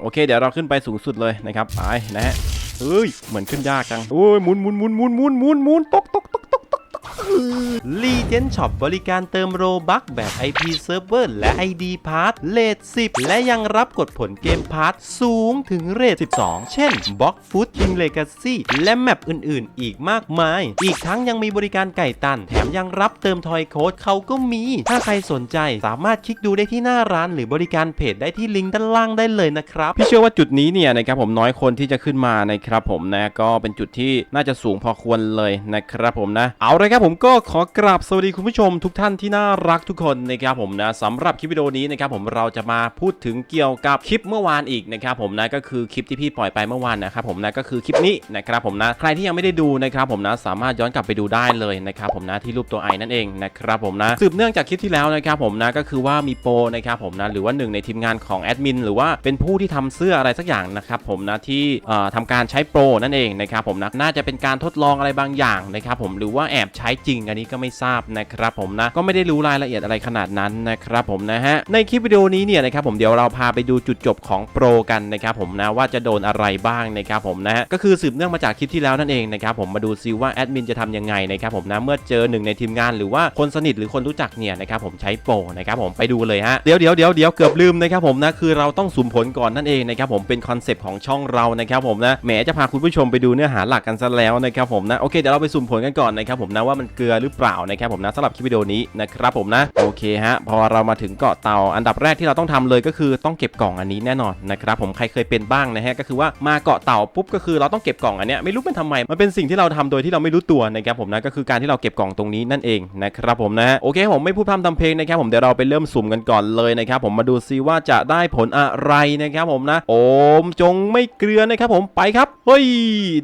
โอเค เดี๋ยวเราขึ้นไปสูงสุดเลยนะครับไปนะฮะเฮ้ยเหมือนขึ้นยากจังโอ้ยหมุนหมุนหมุนหมุนหมุนหมุนหมุนตกตกตก ตกตกตกลีเจนช็อปบริการเติมโรบัคแบบ IP Server และ ID Pass เลท10 และยังรับกดผลเกมพาร์ทสูงถึงเรท12 เช่น b o x Food King Legacy และแมปอื่นๆ อีกมากมาย อีกทั้งยังมีบริการไก่ตัน แถมยังรับเติมทอยโค้ดเขาก็มี ถ้าใครสนใจสามารถคลิกดูได้ที่หน้าร้าน หรือบริการเพจได้ที่ลิงก์ด้านล่างได้เลยนะครับ พี่เชื่อว่าจุดนี้เนี่ยนะครับผมน้อยคนที่จะขึ้นมานะครับผมนะก็เป็นจุดที่น่าจะสูงพอควรเลยนะครับผมนะ เอาเลยครับผมก็ขอกราบสวัสดีคุณผู้ชมทุกท่านที่น่ารักทุกคนนะครับผมนะสำหรับคลิปวิดีโอนี้นะครับผมเราจะมาพูดถึงเกี่ยวกับคลิปเมื่อวานอีกนะครับผมนะก็คือคลิปที่พี่ปล่อยไปเมื่อวานนะครับผมนะก็คือคลิปนี้นะครับผมนะใครที่ยังไม่ได้ดูนะครับผมนะสามารถย้อนกลับไปดูได้เลยนะครับผมนะที่รูปตัวไอนั่นเองนะครับผมนะสืบเนื่องจากคลิปที่แล้วนะครับผมนะก็คือว่ามีโปรนะครับผมนะหรือว่าหนึ่งในทีมงานของแอดมินหรือว่าเป็นผู้ที่ทำเสื้ออะไรสักอย่างนะครับผมนะที่เอ่อทำการใช้โปรนั่นเองนะครับผมนะน่าจะเป็นการทดลองอะไรบางอย่างนะครับผมหรือว่าแอบใช้จริง อันนี้ก็ไม่ทราบนะครับผมนะก็ไม่ได้รู้รายละเอียดอะไรขนาดนั้นนะครับผมนะฮะในคลิปวิดีโอนี้เนี่ยนะครับผมเดี๋ยวเราพาไปดูจุดจบของโปรกันนะครับผมนะว่าจะโดนอะไรบ้างนะครับผมนะฮะก็คือสืบเนื่องมาจากคลิปที่แล้วนั่นเองนะครับผมมาดูซิว่าแอดมินจะทำยังไงนะครับผมนะเมื่อเจอหนึ่งในทีมงานหรือว่าคนสนิทหรือคนรู้จักเนี่ยนะครับผมใช้โปรนะครับผมไปดูเลยฮะเดี๋ยวเดี๋ยวเดี๋ยวเดี๋ยวเกือบลืมนะครับผมนะคือเราต้องสุ่มผลก่อนนั่นเองนะครับผมเป็นคอนเซปต์ของช่องเรานะครับผมนะแหมจะพาคุณผู้ชมไปดูเนื้อหาหลักกันซะแล้วนะครับผมนะโอเคเดี๋ยวเราไปสุ่มผลกันก่อนนะครับผมนะว่ามันเกลือหรือเปล่านะครับผมนะสำหรับคลิปวิดีโอนี้นะครับผมนะโอเคฮะพอเรามาถึงเกาะเต่าอันดับแรกที่เราต้องทำเลยก็คือต้องเก็บกล่องอันนี้แน่นอนนะครับผมใครเคยเป็นบ้างนะฮะก็คือว่ามาเกาะเต่าปุ๊บก็คือเราต้องเก็บกล่องอันเนี้ยไม่รู้เป็นทำไมมันเป็นสิ่งที่เราทำโดยที่เราไม่รู้ตัวนะครับผมนะก็คือการที่เราเก็บกล่องตรงนี้นั่นเองนะครับผมนะโอเคผมไม่พูดพร่ำทำเพลงนะครับผมเดี๋ยวเราไปเริ่มสุ่มกันก่อนเลยนะครับผมมาดูซิว่าจะได้ผลอะไรนะครับผมนะโอมจงไม่เกลือนะครับผมไปครับเฮ้ย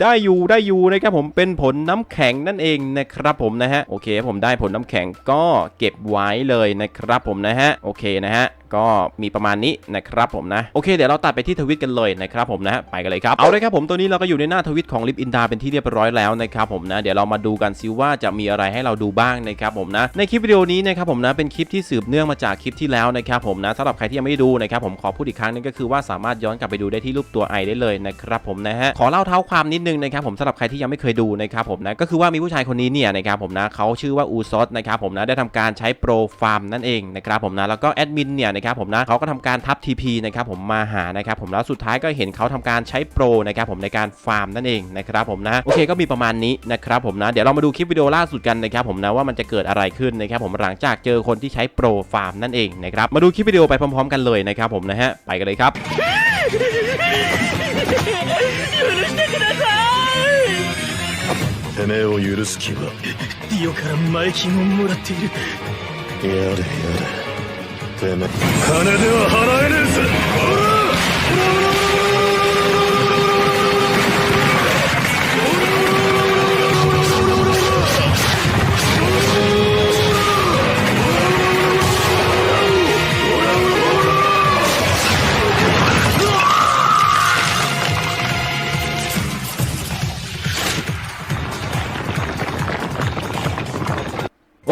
ได้อยู่ได้อยู่นะครับผมเป็นผลน้ำแข็งนั่นเองนะครับผมนะฮะโอเคผมได้ผลน้ำแข็งก็เก็บไว้เลยนะครับผมนะฮะโอเคนะฮะก็มีประมาณนี้นะครับผมนะโอเคเดี๋ยวเราตัดไปที่ทวิตกันเลยนะครับผมนะไปกันเลยครับเอาเลยครับผมตัวนี้เราก็อยู่ในหน้าทวิตของลิฟอินดาเป็นที่เรียบร้อยแล้วนะครับผมนะเดี๋ยวเรามาดูกันซิว่าจะมีอะไรให้เราดูบ้างนะครับผมนะในคลิปวิดีโอนี้นะครับผมนะเป็นคลิปที่สืบเนื่องมาจากคลิปที่แล้วนะครับผมนะสำหรับใครที่ยังไม่ได้ดูนะครับผมขอพูดอีกครั้งนึงก็คือว่าสามารถย้อนกลับไปดูได้ที่รูปตัวไอได้เลยนะครับผมนะฮะขอเล่าเท้าความนิดนึงนะครับผมสำหรับใครที่ยังไม่เคยดูนะครับผมนะก็คือว่ามีผู้ชายคนนี้เนี่ยนะครับผมนะเขาชื่อว่าอูซอสนะครับผมนะได้ทำการใช้โปรฟาร์มนั่นเองนะครับผมนะแล้วก็แอดมินเนี่ยนะครับผมนะเขาก็ทำการทับ TP นะครับผมมาหานะครับผมแล้วสุดท้ายก็เห็นเขาทำการใช้โปรนะครับผมในการฟาร์มนั่นเองนะครับผมนะโอเคก็มีประมาณนี้นะครับผมนะเดี๋ยวเรามาดูคลิปวิดีโอล่าสุดกันนะครับผมนะว่ามันจะเกิดอะไรขึ้นนะครับผมหลังจากเจอคนที่ใช้โปรฟาร์มนั่นเองนะครับมาดูคลิปวิดีโอไปพร้อมๆ กันเลยนะครับผมนะฮะไปกันเลยครับ てめえを許す気はディオから前金をもらっているやれやれ 金では払えねえぜ。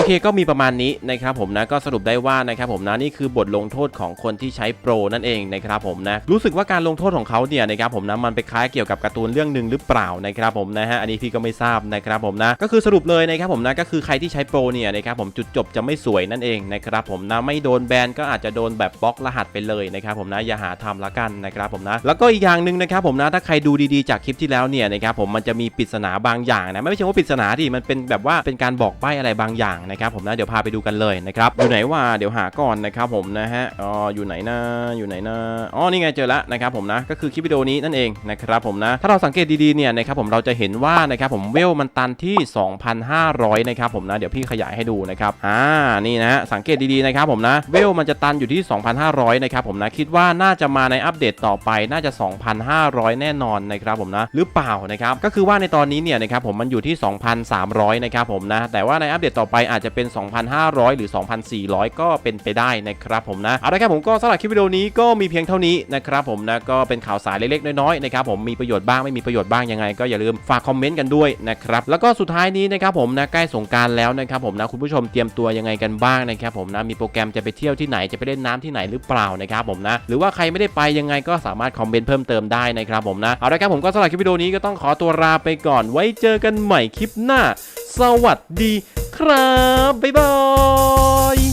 เคก็มีประมาณนี้นะครับผมนะก็สรุปได้ว่านะครับผมนะนี่คือบทลงโทษของคนที่ใช้โปรนั่นเองนะครับผมนะรู้สึกว่าการลงโทษของเขาเนี่ยนะครับผมนะมันไปคล้ายเกี่ยวกับการ์ตูนเรื่องหนึ่งหรือเปล่านะครับผมนะฮะอันนี้พี่ก็ไม่ทราบนะครับผมนะก็คือสรุปเลยนะครับผมนะก็คือใครที่ใช้โปรเนี่ยนะครับผมจุดจบจะไม่สวยนั่นเองนะครับผมนะไม่โดนแบนก็อาจจะโดนแบบบล็อกรหัสไปเลยนะครับผมนะอย่าหาทำละกันนะครับผมนะแล้วก็อีกอย่างหนึ่งนะครับผมนะถ้าใครดูดีๆจากคลิปที่แล้วเนี่ยนะครับผมมันจะมีปริศนาบางอย่างนะไม่ใช่ว่าปริศนาดิมันเป็นแบบว่าเป็นการบอกใบ้อะไรบางอย่างนะครับผมนะเดี๋ยวพาไปดูกันเลยนะครับอยู่ไหนว่าเดี๋ยวหาก่อนนะครับผมนะฮะอ๋ออยู่ไหนนะอยู่ไหนนะอ๋อนี่ไงเจอแล้วนะครับผมนะก็คือคลิปวิดีโอนี้นั่นเองนะครับผมนะถ้าเราสังเกตดีๆเนี่ยนะครับผมเราจะเห็นว่านะครับผมเวลมันตันที่ 2,500นะครับผมนะเดี๋ยวพี่ขยายให้ดูนะครับอ่านี่นะฮะสังเกตดีๆนะครับผมนะเวลมันจะตันอยู่ที่ 2,500นะครับผมนะคิดว่าน่าจะมาในอัปเดตต่อไปน่าจะ 2,500 แน่นอนนะครับผมนะหรือเปล่านะครับก็คือว่าในตอนนี้เนี่ยนะครับผมมันอยู่ที่ 2,300นะครับผมนะแต่ว่าในอัปเดตต่อไปอาจจะจะเป็น 2,500 หรือ 2,400 ก็เป็นไปได้นะครับผมนะเอาละครับผมก็สำหรับคลิปวิดีโอนี้ก็มีเพียงเท่านี้นะครับผมนะก็เป็นข่าวสารเล็กๆน้อยๆนะครับผมมีประโยชน์บ้างไม่มีประโยชน์บ้างยังไง ก็อย่าลืมฝากคอมเมนต์กันด้วยนะครับแล้วก็สุดท้ายนี้นะครับผมนะใกล้สงการแล้วนะครับผมนะคุณผู้ชมเตรียมตัวยังไงกันบ้างนะครับผมนะมีโปรแกรมจะไปเที่ยวที่ไหนจะไปเล่นน้ำที่ไหนหรือเปล่านะครับผมนะหรือว่าใครไม่ได้ไปยังไงก็สามารถคอมเมนต์เพิ่มเติมได้นะครับผมนะเอาละครับผมก็สำหรับคลิปวิดีโอนี้ก็ต้องขอตัวลาไปก่อนไว้เจอกันใหม่คลิปหน้า สวัสดี ครับ บ๊ายบาย